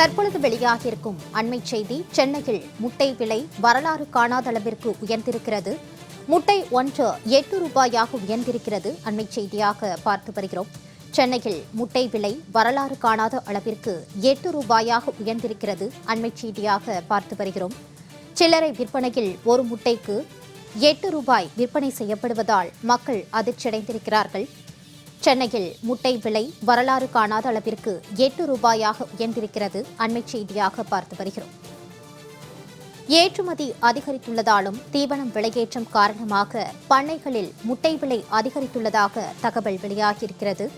தற்பொழுது வெளியாகியிருக்கும் அண்மை செய்தி சென்னையில் முட்டை விலை வரலாறு காணாத அளவிற்கு உயர்ந்திருக்கிறது. முட்டை ஒன்று எட்டு ரூபாயாக உயர்ந்திருக்கிறது. அண்மை செய்தியாக பார்த்து வருகிறோம். சென்னையில் முட்டை விலை வரலாறு காணாத அளவிற்கு எட்டு ரூபாயாக உயர்ந்திருக்கிறது. அண்மை செய்தியாக பார்த்து வருகிறோம். சில்லறை விற்பனையில் ஒரு முட்டைக்கு எட்டு ரூபாய் விற்பனை செய்யப்படுவதால் மக்கள் அதிர்ச்சியடைந்திருக்கிறார்கள். சென்னையில் முட்டை விலை வரலாறு காணாத அளவிற்கு எட்டு ரூபாயாக உயர்ந்திருக்கிறது. அண்மை செய்தியாக பார்த்து வருகிறோம். ஏற்றுமதி அதிகரித்துள்ளதாலும் தீவனம் விலையேற்றம் காரணமாக பண்ணைகளில் முட்டை விலை அதிகரித்துள்ளதாக தகவல் வெளியாகியிருக்கிறது.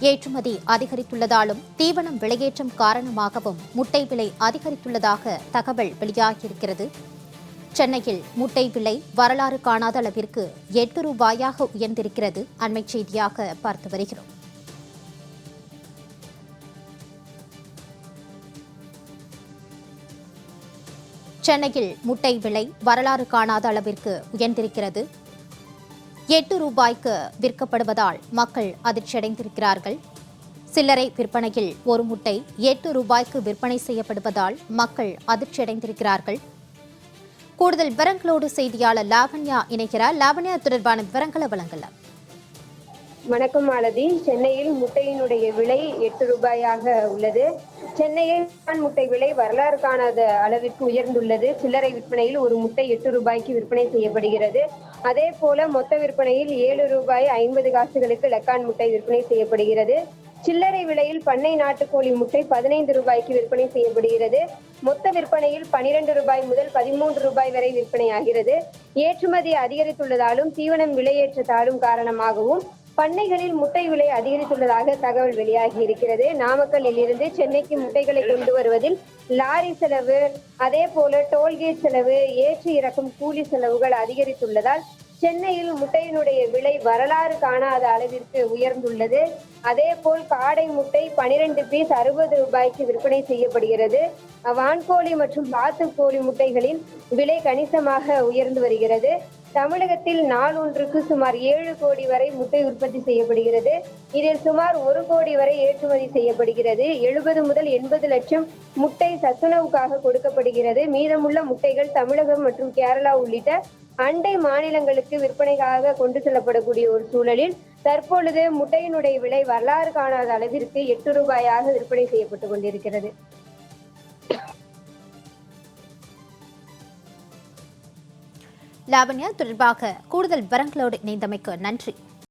ஏற்றுமதி அதிகரித்துள்ளதாலும் தீவனம் விலையேற்றம் காரணமாகவும் முட்டை விலை அதிகரித்துள்ளதாக தகவல் வெளியாகியிருக்கிறது. சென்னையில் முட்டை விலை வரலாறு காணாத அளவிற்கு எட்டு ரூபாயாக உயர்ந்திருக்கிறது. அண்மை செய்தியாக பார்த்து வருகிறோம். சென்னையில் முட்டை விலை வரலாறு காணாத அளவிற்கு உயர்ந்திருக்கிறது. எட்டு ரூபாய்க்கு விற்கப்படுவதால் மக்கள் அதிர்ச்சியடைந்திருக்கிறார்கள். சில்லறை விற்பனையில் ஒரு முட்டை எட்டு ரூபாய்க்கு விற்பனை செய்யப்படுவதால் மக்கள் அதிர்ச்சியடைந்திருக்கிறார்கள். கூடுதல் விவரங்களோடு செய்தியாளர் லாவண்யா இணைக்கிறார் லாவண்யா தொடர்பான விவரங்களை வழங்கலாம். வணக்கம் மாலதி. சென்னையில் முட்டையினுடைய விலை எட்டு ரூபாயாக உள்ளது. சென்னையில் ஆண் முட்டை விலை வரலாறு காணாத அளவிற்கு உயர்ந்துள்ளது. சில்லறை விற்பனையில் ஒரு முட்டை எட்டு ரூபாய்க்கு விற்பனை செய்யப்படுகிறது. அதே போல மொத்த விற்பனையில் ஏழு ரூபாய் ஐம்பது காசுகளுக்கு லக்கான் முட்டை விற்பனை செய்யப்படுகிறது. சில்லறை விலையில் பண்ணை நாட்டுக்கோழி முட்டை பதினைந்து ரூபாய்க்கு விற்பனை செய்யப்படுகிறது. மொத்த விற்பனையில் பனிரெண்டு ரூபாய் முதல் பதிமூன்று ரூபாய் வரை விற்பனையாகிறது. ஏற்றுமதி அதிகரித்துள்ளதாலும் தீவனம் விலையேற்றத்தாலும் காரணமாகவும் பண்ணைகளில் முட்டை விலை அதிகரித்துள்ளதாக தகவல் வெளியாகி இருக்கிறது. நாமக்கல்லில் இருந்து சென்னைக்கு முட்டைகளை கொண்டு வருவதில் லாரி செலவு அதே போல டோல்கேட் செலவு ஏற்றி இறக்கும் கூலி செலவுகள் அதிகரித்துள்ளதால் சென்னையில் முட்டையினுடைய விலை வரலாறு காணாத அளவிற்கு உயர்ந்துள்ளது. அதே போல் காடை முட்டை பனிரெண்டு பீஸ் அறுபது ரூபாய்க்கு விற்பனை செய்யப்படுகிறது. வான்கோழி மற்றும் பாத்துக்கோழி முட்டைகளின் விலை கணிசமாக உயர்ந்து வருகிறது. தமிழகத்தில் நாள் ஒன்றுக்கு சுமார் ஏழு கோடி வரை முட்டை உற்பத்தி செய்யப்படுகிறது. இதில் சுமார் ஒரு கோடி வரை ஏற்றுமதி செய்யப்படுகிறது. எழுபது முதல் எண்பது லட்சம் முட்டை சத்துணவுக்காக கொடுக்கப்படுகிறது. மீதமுள்ள முட்டைகள் தமிழகம் மற்றும் கேரளா உள்ளிட்ட அண்டை மாநிலங்களுக்கு விற்பனைக்காக கொண்டு செல்லப்படக்கூடிய ஒரு சூழலில் தற்பொழுது முட்டையினுடைய விலை வரலாறு காணாத அளவிற்கு எட்டு ரூபாயாக விற்பனை செய்யப்பட்டு கொண்டிருக்கிறது. லாவண்யா தொடர்பாக கூடுதல் விவரங்களோடு இணைந்தமைக்கு நன்றி.